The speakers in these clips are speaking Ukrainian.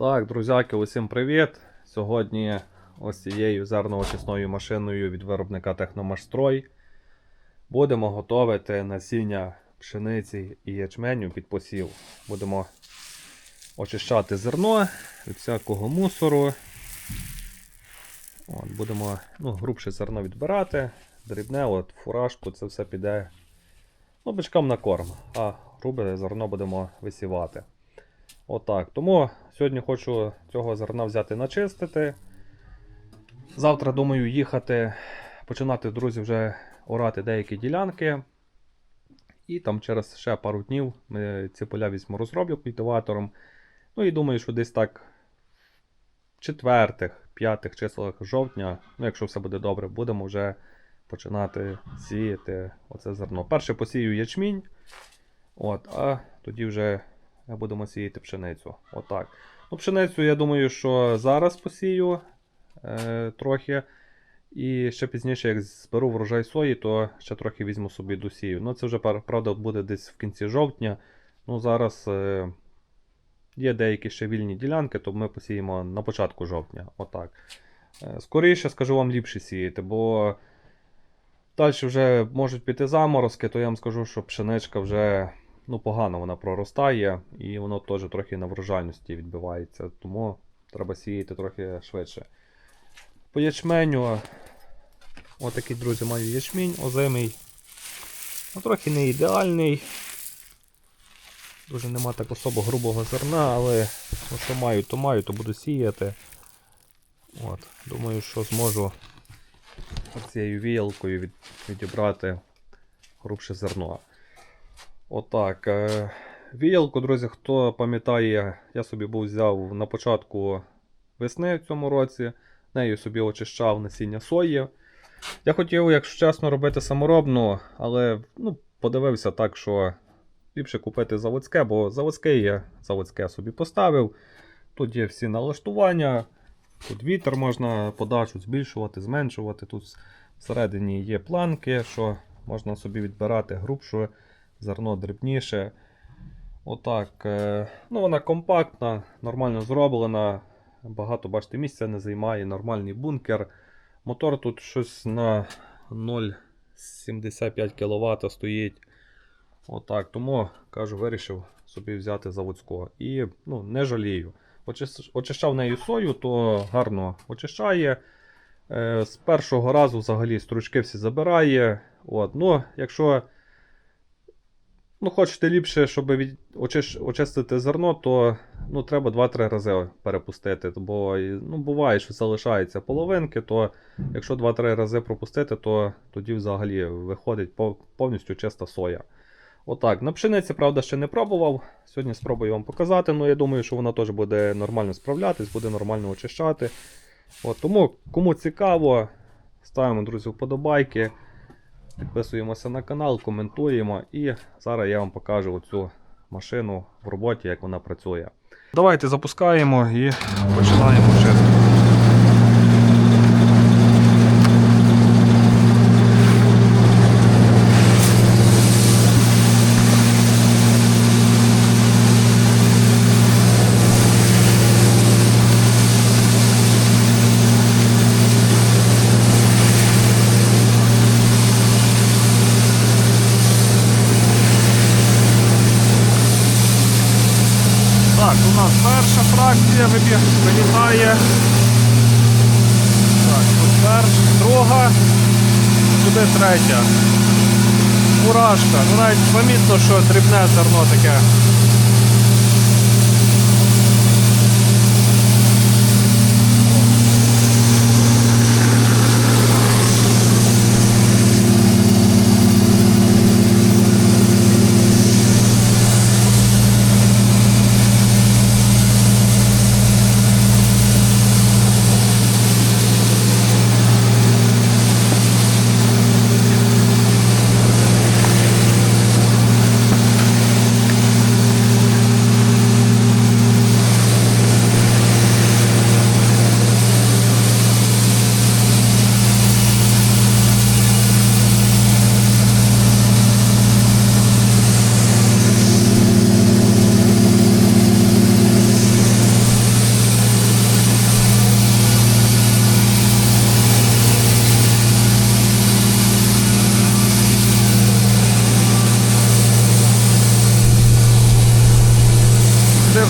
Так, друзяки, усім привіт! Сьогодні ось цією зерноочисною машиною від виробника Техномашстрой будемо готувати насіння пшениці і ячменю під посів. Будемо очищати зерно від всякого мусору. От, будемо ну, грубше зерно відбирати, дрібне, от, фуражку, це все піде ну, бичкам на корм, а грубе зерно будемо висівати. Отак. Тому сьогодні хочу цього зерна взяти начистити. Завтра думаю їхати, починати, друзі, вже орати деякі ділянки. І там через ще пару днів ми ці поля візьму розроблю культиватором. Ну і думаю, що десь так в четвертих, п'ятих числах жовтня, ну якщо все буде добре, будемо вже починати сіяти оце зерно. Перше посію ячмінь, от, а тоді вже будемо сіяти пшеницю. Отак. Ну, Пшеницю, я думаю, що зараз посію е, трохи. І ще пізніше, як зберу врожай сої, то ще трохи візьму собі досію. Ну, це вже, правда, буде десь в кінці жовтня. Ну, зараз е, є деякі ще вільні ділянки, то ми посіємо на початку жовтня. Отак. Е, скоріше, скажу вам, ліпше сіяти, бо далі вже можуть піти заморозки, то я вам скажу, що пшеничка вже ну, погано вона проростає, і воно теж трохи на врожайності відбивається, тому треба сіяти трохи швидше. По ячменю, отакий, друзі, маю ячмінь озимий. Ну, трохи не ідеальний. Дуже нема так особо грубого зерна, але ну, що маю, то маю, то буду сіяти. От, Думаю, що зможу цією віялкою від, відібрати грубше зерно. Отак. е, Віялку, друзі, хто пам'ятає, я собі був взяв на початку весни в цьому році. Нею собі очищав насіння сої. Я хотів, якщо чесно, робити саморобну, але ну, подивився так, що ліпше купити заводське, бо заводське є, заводське собі поставив. Тут є всі налаштування, тут вітер можна подачу збільшувати, зменшувати. Тут всередині є планки, що можна собі відбирати грубше, зерно дрібніше. Отак. е, Ну, вона компактна, нормально зроблена. Багато, бачите, місця не займає, нормальний бункер. Мотор тут щось на 0,75 кВт стоїть. Отак. Тому кажу, вирішив собі взяти заводського. І ну, не жалію. Очищав нею сою, то гарно очищає. Е, З першого разу взагалі стручки всі забирає. От. Ну, якщо ну, хочете ліпше, щоб від... очистити зерно, то ну, треба 2-3 рази перепустити. Бо ну, буває, що залишаються половинки, то якщо 2-3 рази пропустити, то тоді взагалі виходить повністю чиста соя. Отак. На пшениці, правда, ще не пробував. Сьогодні спробую вам показати. Ну, я думаю, що вона теж буде нормально справлятись, буде нормально очищати. От, тому, кому цікаво, ставимо, друзі, вподобайки. Підписуємося на канал, коментуємо і зараз я вам покажу оцю машину в роботі, як вона працює. Давайте запускаємо і починаємо чистити. Так, у нас перша фракція вилітає. Так, тут перша, друга, сюди третя. Мурашка. Ну навіть помітно, що дрібне зерно таке.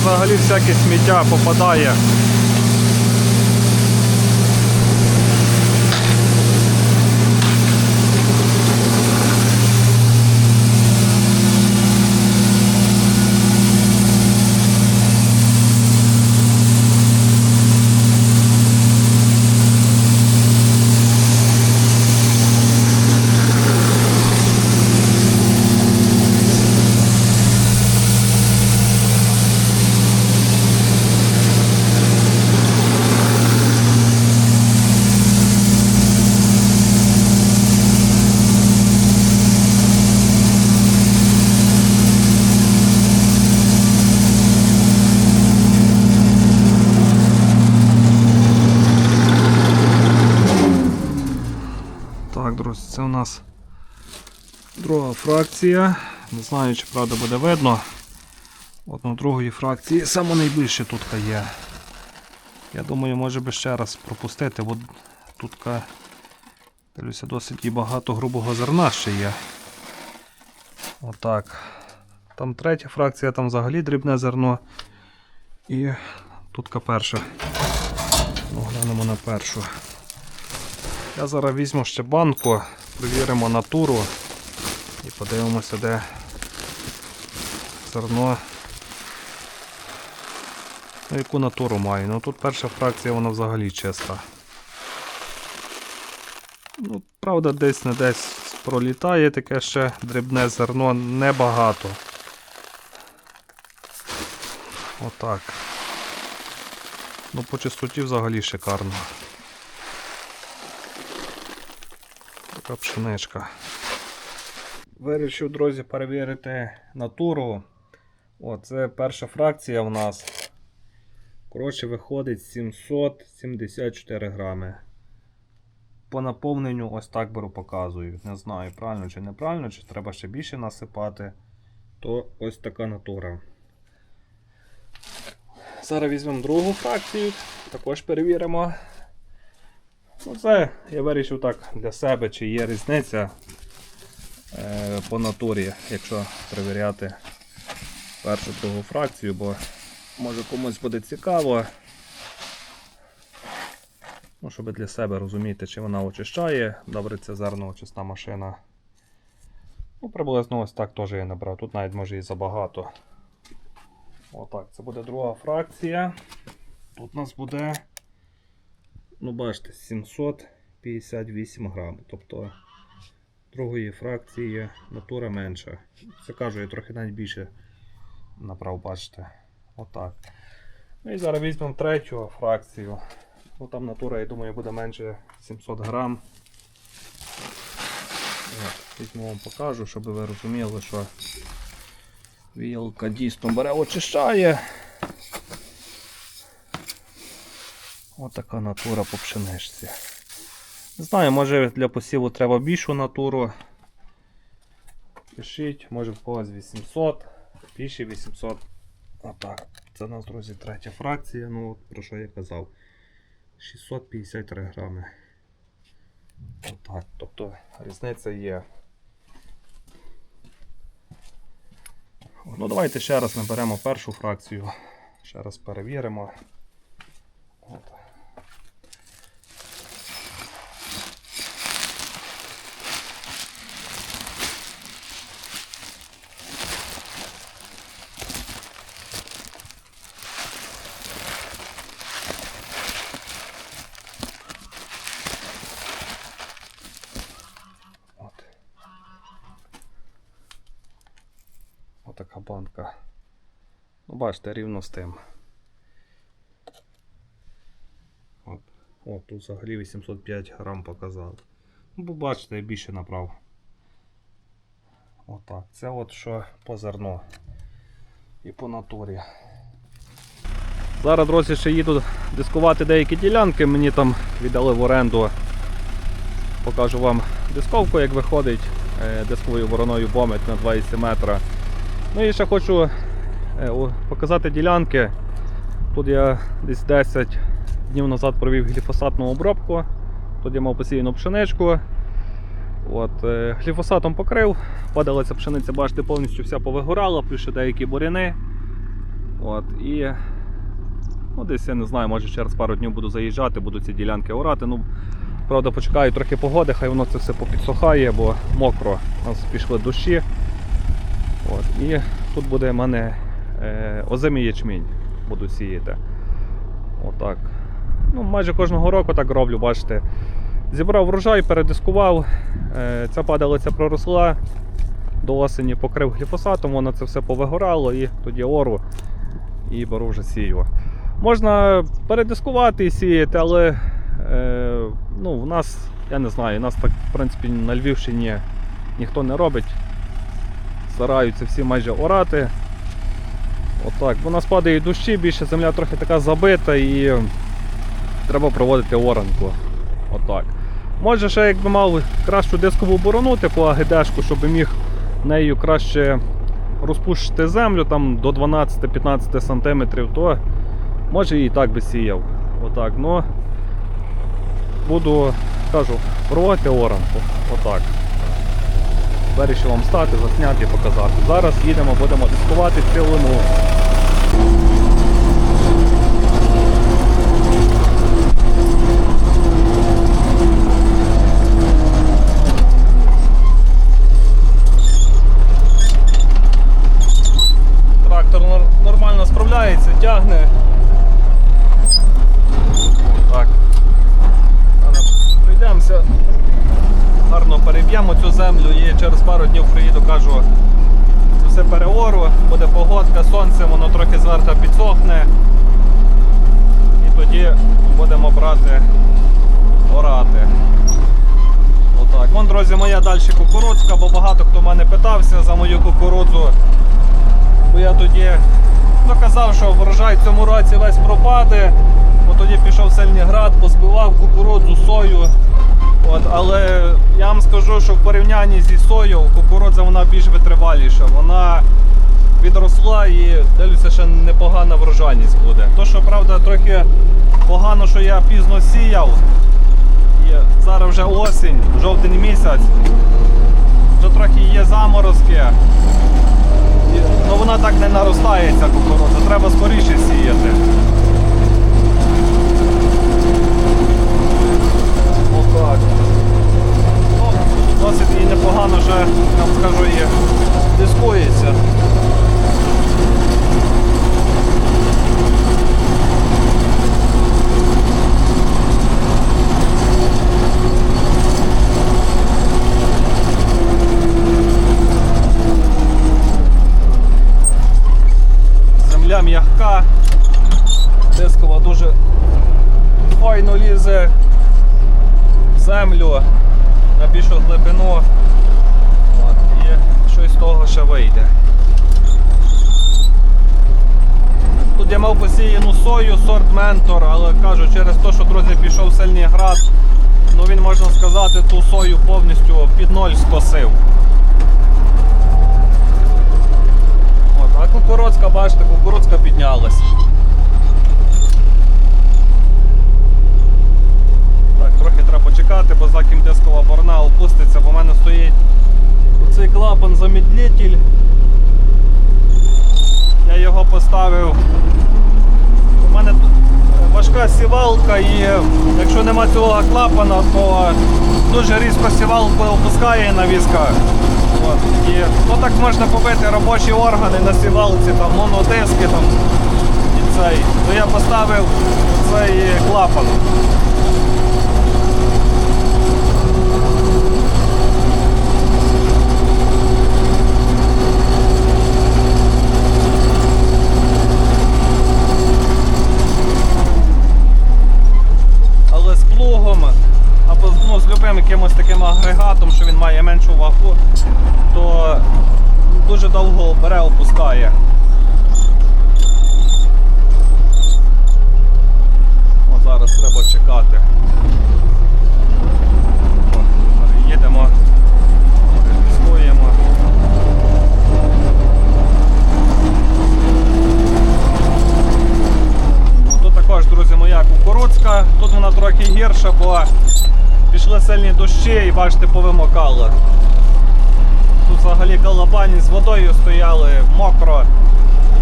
Взагалі всяке сміття попадає. Так, друзі, це у нас друга фракція. Не знаю, чи правда буде видно. От на другої фракції саме найбільше тут є. Я думаю, може би ще раз пропустити, бо тут дивлюся, досить і багато грубого зерна ще є. Отак. Там третя фракція, там взагалі дрібне зерно. І тут перша. Ну, глянемо на першу. Я зараз візьму ще банку, перевіримо натуру і подивимося, де зерно. Ну, яку натуру має. Ну тут перша фракція вона взагалі чиста. Ну, правда, десь не десь пролітає таке ще дрібне зерно небагато. Отак. Ну, по чистоті взагалі шикарно. Така пшеничка. Вирішив, друзі, перевірити натуру. О, це перша фракція в нас. Коротше, виходить 774 грами. По наповненню ось так беру показую. Не знаю, правильно чи неправильно, чи треба ще більше насипати. То ось така натура. Зараз візьмемо другу фракцію, також перевіримо. Ну, це я вирішив так для себе, чи є різниця е, по натурі, якщо перевіряти першу другу фракцію, бо може комусь буде цікаво. Ну, щоб для себе розуміти, чи вона очищає. Добре, це зерно очисна машина. Ну, приблизно ось так теж я набрав. Тут навіть може і забагато. Отак, це буде друга фракція. Тут у нас буде ну бачите, 758 грам. Тобто другої фракції натура менша. Це кажу, я трохи навіть більше набрав, бачите. Отак. Ну і зараз візьмемо третю фракцію. Ну Там натура, я думаю, буде менше 700 грам. Візьму вам покажу, щоб ви розуміли, що вілка дійсно бере очищає. Отака натура по пшеничці. Не знаю, може для посіву треба більшу натуру. Пишіть, може в когось 800, більше 800. Отак. Це у нас, друзі, третя фракція. Ну, от про що я казав. 653 грами. Отак. Тобто різниця є. Ну, давайте ще раз наберемо першу фракцію. Ще раз перевіримо. От. От. Отака банка. Ну, бачите, рівно з тим. От. О, тут взагалі 805 грам показав. Ну, бо бачите, я більше набрав. Отак. Це от що по зерну і по натурі. Зараз, друзі, ще їду дискувати деякі ділянки, мені там віддали в оренду. Покажу вам дисковку, як виходить е, дисковою вороною бомет на 2,7 метра. Ну і ще хочу показати ділянки. Тут я десь 10 днів назад провів гліфосатну обробку. Тут я мав посіяну пшеничку. От, е, гліфосатом покрив, падала ця пшениця, бачите, повністю вся повигорала, плюс ще деякі буряни. От, і ну, десь я не знаю, може через пару днів буду заїжджати, буду ці ділянки орати. Ну, правда, почекаю трохи погоди, хай воно це все попідсухає, бо мокро. У нас пішли дощі. От, і тут буде в мене е, озимий ячмінь буду сіяти. Отак. Ну, майже кожного року так роблю, бачите. Зібрав врожай, передискував, е, ця падалиця проросла, до осені покрив гліфосатом, воно це все повигорало і тоді ору і беру вже сію. Можна передискувати і сіяти, але е, ну, в нас, я не знаю, нас так в принципі на Львівщині ніхто не робить. Стараються всі майже орати. Отак. Бо нас падають дощі, більше земля трохи така забита і треба проводити оранку. Отак. Може ще якби мав кращу дискову борону, типу АГДшку, щоб міг нею краще розпушити землю там до 12-15 см, то може і так би сіяв. Отак. Ну, буду, кажу, проводити оранку. Отак. Вирішив вам стати, засняти і показати. Зараз їдемо, будемо дискувати цілину. Трактор нормально справляється, тягне. Так. Зараз Прийдемося. Гарно переб'ємо цю землю і через пару днів приїду, кажу, все переору, буде погодка, сонце, воно трохи зверху підсохне. І тоді будемо брати орати. Отак. Вон, друзі, моя далі кукурудзка, бо багато хто мене питався за мою кукурудзу. Бо я тоді доказав, що врожай в цьому році весь пропаде. Бо тоді пішов сильний град, позбивав кукурудзу, сою. От, але я вам скажу, що в порівнянні зі соєю кукурудза вона більш витриваліша. Вона відросла і дивлюся, ще непогана врожайність буде. То, що правда, трохи погано, що я пізно сіяв. І зараз вже осінь, жовтень місяць. Вже трохи є заморозки. І, ну вона так не наростається кукурудза, треба скоріше сіяти. Отак. Ну, досить і непогано вже, я вам скажу, і дискується. Земля м'яка, дискова дуже файно лізе в землю на більшу глибину. От, і щось з того ще вийде. Тут я мав посіяну сою, сорт ментор, але кажу, через те, що друзі пішов сильний град, ну він можна сказати, ту сою повністю під ноль скосив. От, а кукурудзка, бачите, кукурудзка піднялась. Трохи треба почекати, бо за дискова борна опуститься, бо в мене стоїть оцей клапан замедлитель. Я його поставив. У мене тут важка сівалка і якщо нема цього клапана, то дуже різко сівалку опускає навіска. От. І ну, так можна побити робочі органи на сівалці, там монодиски там, і цей. То я поставив цей клапан. Але з плугом або ну, якимось таким агрегатом, що він має меншу вагу, то дуже довго бере опускає. О, зараз треба чекати. О, переїдемо. Ну, Тут також, друзі, моя кукурудзка. Тут вона трохи гірша, бо пішли сильні дощі і бачите, повимокало. Тут взагалі колобані з водою стояли, мокро.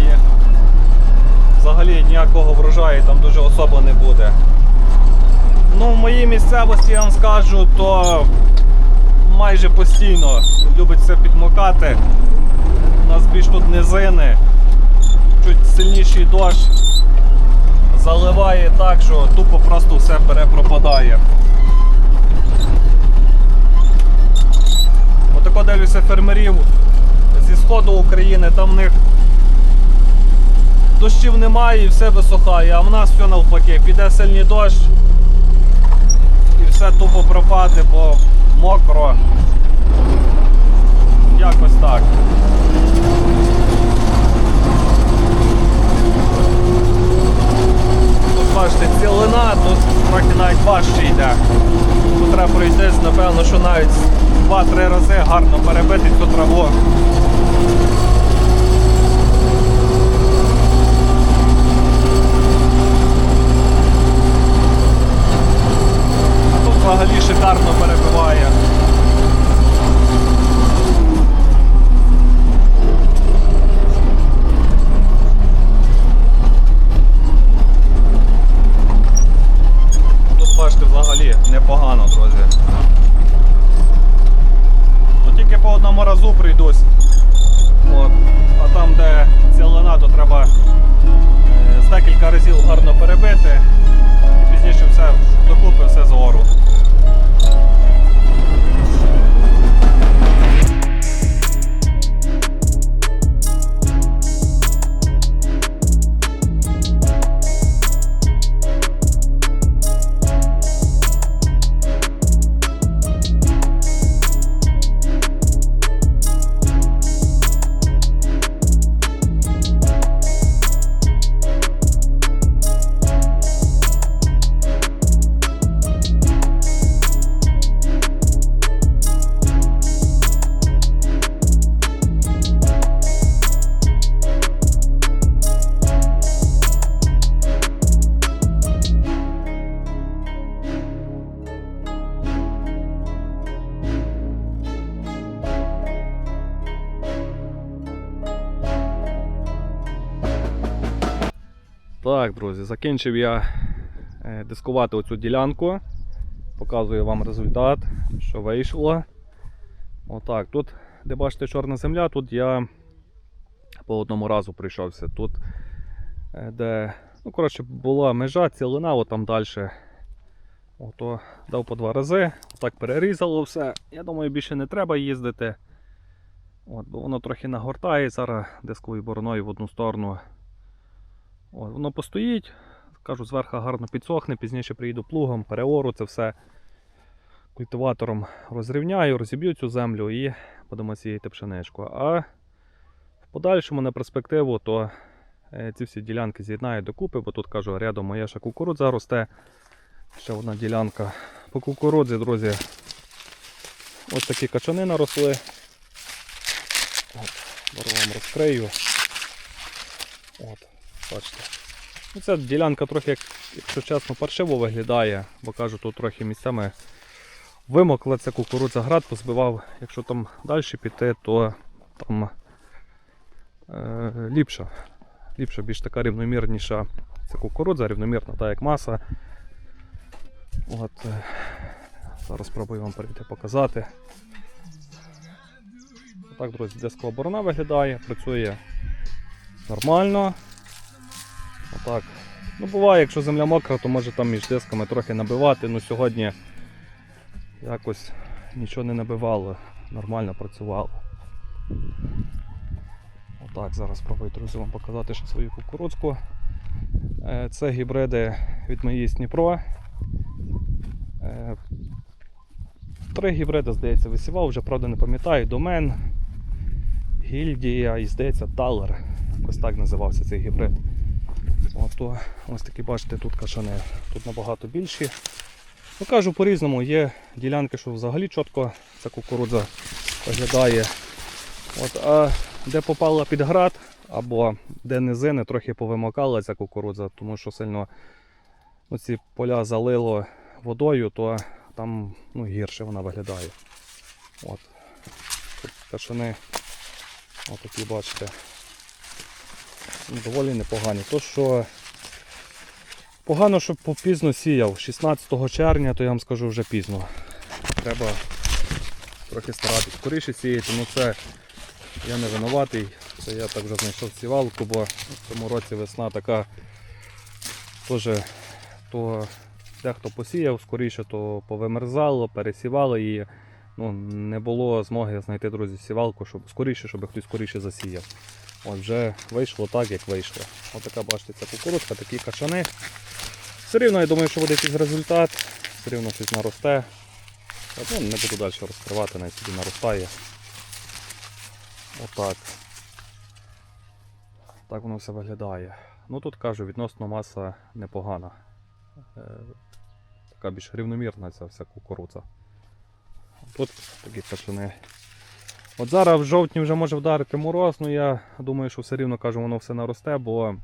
І взагалі ніякого врожаю там дуже особо не буде. Ну, в моїй місцевості я вам скажу, то майже постійно любить все підмокати. У нас більш тут низини, чуть сильніший дощ заливає так, що тупо просто все перепропадає. Отако дивлюся фермерів зі сходу України, там в них дощів немає і все висохає, а в нас все навпаки, піде сильний дощ і все тупо пропаде, бо мокро. Якось так. Тут бачите, цілина, тут трохи навіть важче йде. Тут треба пройтись, напевно, що навіть 2-3 рази гарно перебити цю траву. А тут взагалі шикарно друзі, закінчив я е, дискувати оцю ділянку. Показую вам результат, що вийшло. Отак, тут, де бачите, чорна земля, тут я по одному разу прийшовся. Тут, е, де, ну, коротше, була межа, цілина, от далі. Ото дав по два рази, отак перерізало все. Я думаю, більше не треба їздити. От, бо воно трохи нагортає зараз дисковою бороною в одну сторону. От, воно постоїть, кажу, зверху гарно підсохне, пізніше приїду плугом, переору це все культиватором розрівняю, розіб'ю цю землю і будемо сіяти пшеничку. А в подальшому на перспективу, то е, ці всі ділянки з'єднаю докупи, бо тут кажу, рядом моя ще кукурудза росте. Ще одна ділянка по кукурудзі, друзі. Ось такі качани наросли. От, зараз вам розкрию. От, бачите. Ну, ця ділянка трохи, як, якщо чесно, паршиво виглядає, бо кажу, тут трохи місцями вимокла ця кукурудза, град позбивав. Якщо там далі піти, то там е, ліпша. Ліпша, більш така рівномірніша ця кукурудза, рівномірна, та як маса. От, е, зараз спробую вам перейти показати. Так, друзі, дискова борона виглядає, працює нормально. Отак. Ну, буває, якщо земля мокра, то може там між дисками трохи набивати. Ну сьогодні якось нічого не набивало, нормально працювало. Отак, зараз спробую, друзі, вам показати ще свою кукурудзку. Е, Це гібриди від моєї Дніпро. Е, Три гібриди, здається, висівав, вже правда не пам'ятаю. Домен, Гільдія і здається Талер. Ось так називався цей гібрид. Ото, ось такі, бачите, тут кашани. Тут набагато більші. Ну кажу по-різному, є ділянки, що взагалі чітко ця кукурудза виглядає. От, а де попала під град, або де низини, трохи повимокала ця кукурудза, тому що сильно ну, ці поля залило водою, то там ну, гірше вона виглядає. От. Тут кашани, отакі бачите. Доволі непогані. То, що погано, що попізно сіяв. 16 червня, то я вам скажу вже пізно. Треба трохи старатись скоріше сіяти, ну це я не винуватий. Це я так вже знайшов сівалку, бо в цьому році весна така теж то дехто посіяв скоріше, то повимерзало, пересівало і ну, не було змоги знайти, друзі, сівалку, щоб скоріше, щоб хтось скоріше засіяв. От вже вийшло так, як вийшло. Ось така, бачите, ця кукурудзка, такі качани. Все рівно, я думаю, що буде якийсь результат, все рівно щось наросте. Ну, не буду далі розкривати, навіть собі наростає. Отак. Так воно все виглядає. Ну тут кажу, відносно маса непогана. Е, така більш рівномірна ця вся кукурудза. Тут такі качани. От зараз в жовтні вже може вдарити мороз, ну я думаю, що все рівно кажу, воно все наросте, бо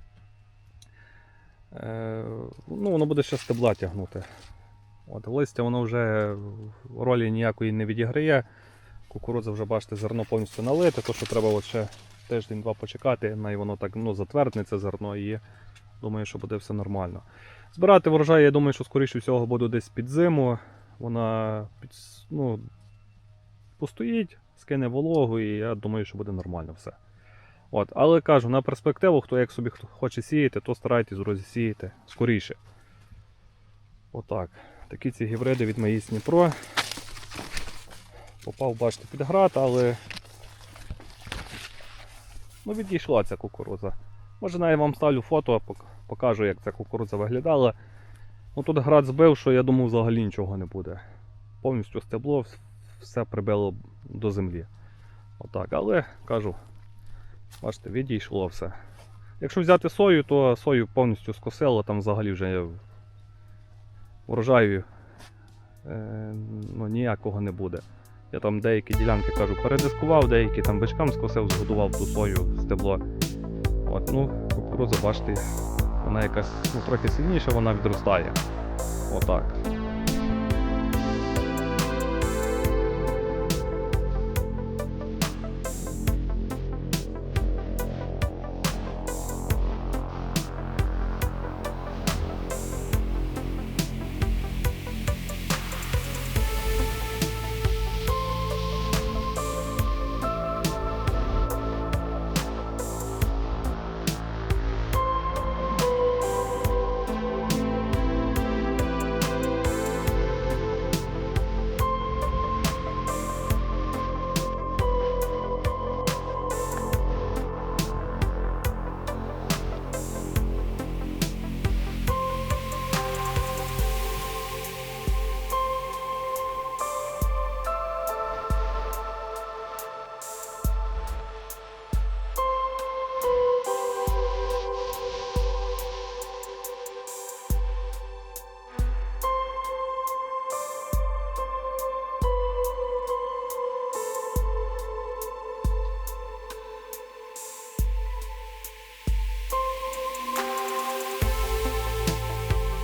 е, ну, воно буде ще стебла тягнути. От, листя воно вже ролі ніякої не відіграє. Кукурудза вже, бачите, зерно повністю налите, то що треба ще тиждень-два почекати, на воно так ну, затвердне зерно і думаю, що буде все нормально. Збирати врожай, я думаю, що скоріше всього буду десь під зиму. Вона під, ну, постоїть, скине вологу, і я думаю, що буде нормально все. От, але кажу, на перспективу, хто як собі хоче сіяти, то старайтесь друзі, сіяти скоріше. Отак. Такі ці гібриди від Маїс Дніпро. Попав, бачите, під град, але ну, відійшла ця кукурудза. Може навіть вам ставлю фото, пок- покажу, як ця кукурудза виглядала. Ну тут град збив, що я думав взагалі нічого не буде. Повністю стебло, все прибило до землі. Отак, але кажу, бачите, відійшло все. Якщо взяти сою, то сою повністю скосило, там взагалі вже урожаю е, ну, ніякого не буде. Я там деякі ділянки кажу, передискував, деякі там бичкам скосив, згодував ту сою стебло. От, ну, кукурудза, бачите, вона якась ну, трохи сильніша, вона відростає. Отак.